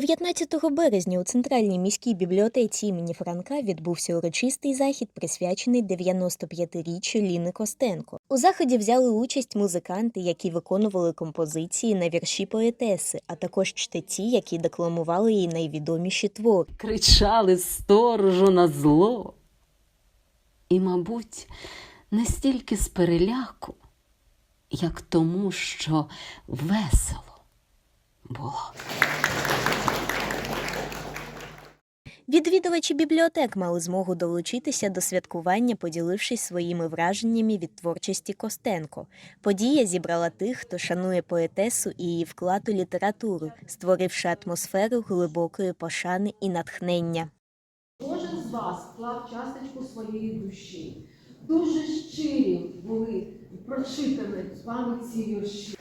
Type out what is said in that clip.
19 березня у центральній міській бібліотеці імені Франка відбувся урочистий захід, присвячений 95-річчю Ліни Костенко. У заході взяли участь музиканти, які виконували композиції на вірші поетеси, а також чтеці, які декламували її найвідоміші твори. кричали сторожу на зло. І, мабуть, не стільки з переляку, як тому, що весело було. Відвідувачі бібліотек мали змогу долучитися до святкування, поділившись своїми враженнями від творчості Костенко. Подія зібрала тих, хто шанує поетесу і її вклад у літературу, створивши атмосферу глибокої пошани і натхнення. Кожен з вас вклав часточку своєї душі. Дуже щирі були прочитані з вами ці вірші.